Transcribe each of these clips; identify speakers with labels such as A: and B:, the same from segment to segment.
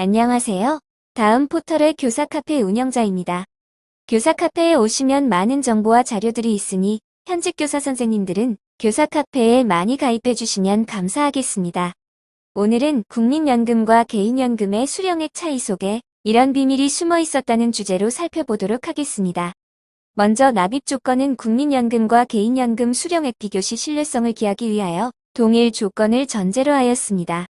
A: 안녕하세요. 다음 포털의 교사 카페 운영자입니다. 교사 카페에 오시면 많은 정보와 자료들이 있으니 현직 교사 선생님들은 교사 카페에 많이 가입해 주시면 감사하겠습니다. 오늘은 국민연금과 개인연금의 수령액 차이 속에 이런 비밀이 숨어 있었다는 주제로 살펴보도록 하겠습니다. 먼저 납입 조건은 국민연금과 개인연금 수령액 비교 시 신뢰성을 기하기 위하여 동일 조건을 전제로 하였습니다.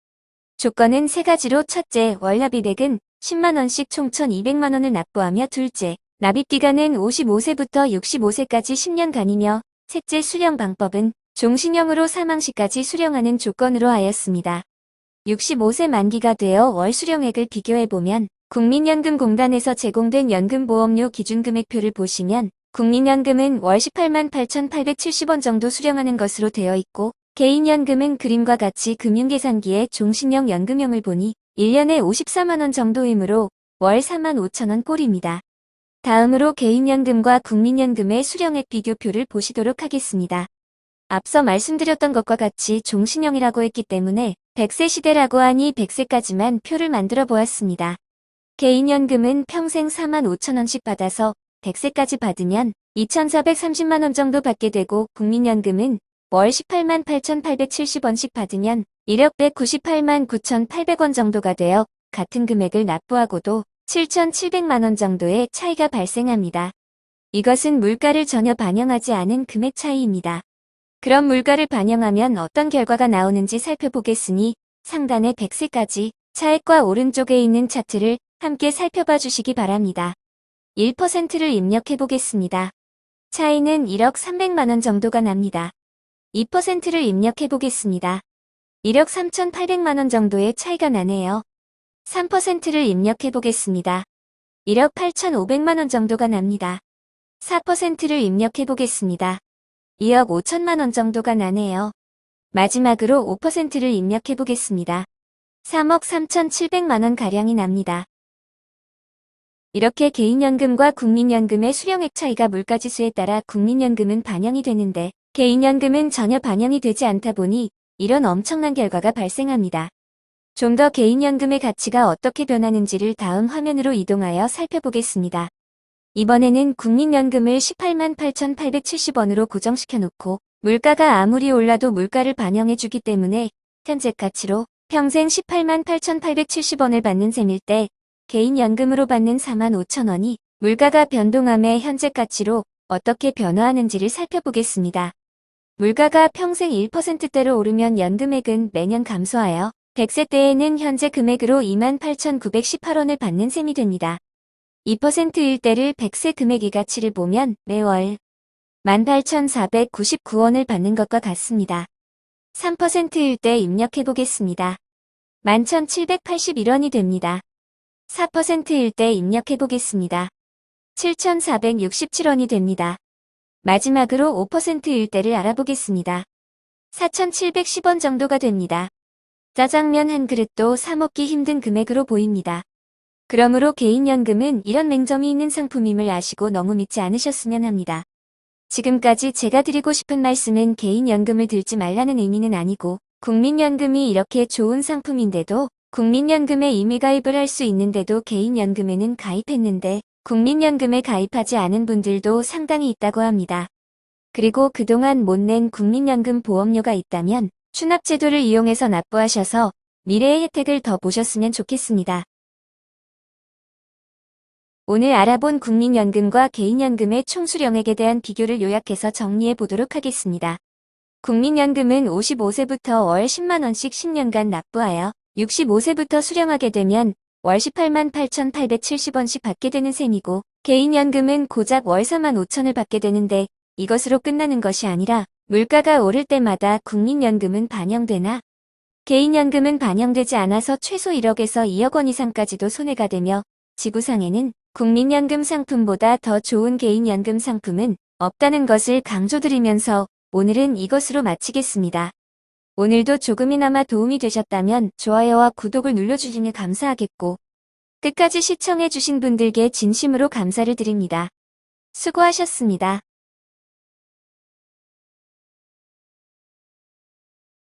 A: 조건은 세 가지로 첫째, 월 납입액은 10만원씩 총 1200만원을 납부하며 둘째, 납입기간은 55세부터 65세까지 10년간이며 셋째 수령 방법은 종신형으로 사망 시까지 수령하는 조건으로 하였습니다. 65세 만기가 되어 월 수령액을 비교해보면 국민연금공단에서 제공된 연금보험료 기준금액표를 보시면 국민연금은 월 18만 8,870원 정도 수령하는 것으로 되어 있고 개인연금은 그림과 같이 금융계산기에 종신형 연금형을 보니 1년에 54만원 정도이므로 월 4만 5천원 꼴입니다. 다음으로 개인연금과 국민연금의 수령액 비교표를 보시도록 하겠습니다. 앞서 말씀드렸던 것과 같이 종신형이라고 했기 때문에 100세 시대라고 하니 100세까지만 표를 만들어 보았습니다. 개인연금은 평생 4만 5천원씩 받아서 100세까지 받으면 2,430만원 정도 받게 되고 국민연금은 월 18만 8,870원씩 받으면 1억 198만 9,800원 정도가 되어 같은 금액을 납부하고도 7,700만원 정도의 차이가 발생합니다. 이것은 물가를 전혀 반영하지 않은 금액 차이입니다. 그럼 물가를 반영하면 어떤 결과가 나오는지 살펴보겠으니 상단의 100세까지 차액과 오른쪽에 있는 차트를 함께 살펴봐 주시기 바랍니다. 1%를 입력해 보겠습니다. 차이는 1억 300만원 정도가 납니다. 2%를 입력해 보겠습니다. 1억 3,800만원 정도의 차이가 나네요. 3%를 입력해 보겠습니다. 1억 8,500만원 정도가 납니다. 4%를 입력해 보겠습니다. 2억 5천만원 정도가 나네요. 마지막으로 5%를 입력해 보겠습니다. 3억 3,700만원 가량이 납니다. 이렇게 개인연금과 국민연금의 수령액 차이가 물가지수에 따라 국민연금은 반영이 되는데 개인연금은 전혀 반영이 되지 않다 보니 이런 엄청난 결과가 발생합니다. 좀 더 개인연금의 가치가 어떻게 변하는지를 다음 화면으로 이동하여 살펴보겠습니다. 이번에는 국민연금을 18만 8,870원으로 고정시켜 놓고 물가가 아무리 올라도 물가를 반영해주기 때문에 현재 가치로 평생 18만 8,870원을 받는 셈일 때 개인연금으로 받는 4만 5천원이 물가가 변동함에 현재 가치로 어떻게 변화하는지를 살펴보겠습니다. 물가가 평생 1%대로 오르면 연금액은 매년 감소하여 100세 때에는 현재 금액으로 28,918원을 받는 셈이 됩니다. 2%일 때를 100세 금액의 가치를 보면 매월 18,499원을 받는 것과 같습니다. 3%일 때 입력해 보겠습니다. 11,781원이 됩니다. 4%일 때 입력해 보겠습니다. 7,467원이 됩니다. 마지막으로 5%일 때를 알아보겠습니다. 4,710원 정도가 됩니다. 짜장면 한 그릇도 사 먹기 힘든 금액으로 보입니다. 그러므로 개인연금은 이런 맹점이 있는 상품임을 아시고 너무 믿지 않으셨으면 합니다. 지금까지 제가 드리고 싶은 말씀은 개인연금을 들지 말라는 의미는 아니고 국민연금이 이렇게 좋은 상품인데도 국민연금에 이미 가입을 할 수 있는데도 개인연금에는 가입했는데 국민연금에 가입하지 않은 분들도 상당히 있다고 합니다. 그리고 그동안 못 낸 국민연금 보험료가 있다면 추납제도를 이용해서 납부하셔서 미래의 혜택을 더 보셨으면 좋겠습니다. 오늘 알아본 국민연금과 개인연금의 총수령액에 대한 비교를 요약해서 정리해 보도록 하겠습니다. 국민연금은 55세부터 월 10만원씩 10년간 납부하여 65세부터 수령하게 되면 월 18만 8,870원씩 받게 되는 셈이고 개인연금은 고작 월 4만 5천을 받게 되는데 이것으로 끝나는 것이 아니라 물가가 오를 때마다 국민연금은 반영되나 개인연금은 반영되지 않아서 최소 1억에서 2억 원 이상까지도 손해가 되며 지구상에는 국민연금 상품보다 더 좋은 개인연금 상품은 없다는 것을 강조드리면서 오늘은 이것으로 마치겠습니다. 오늘도 조금이나마 도움이 되셨다면 좋아요와 구독을 눌러주시면 감사하겠고 끝까지 시청해주신 분들께 진심으로 감사를 드립니다. 수고하셨습니다.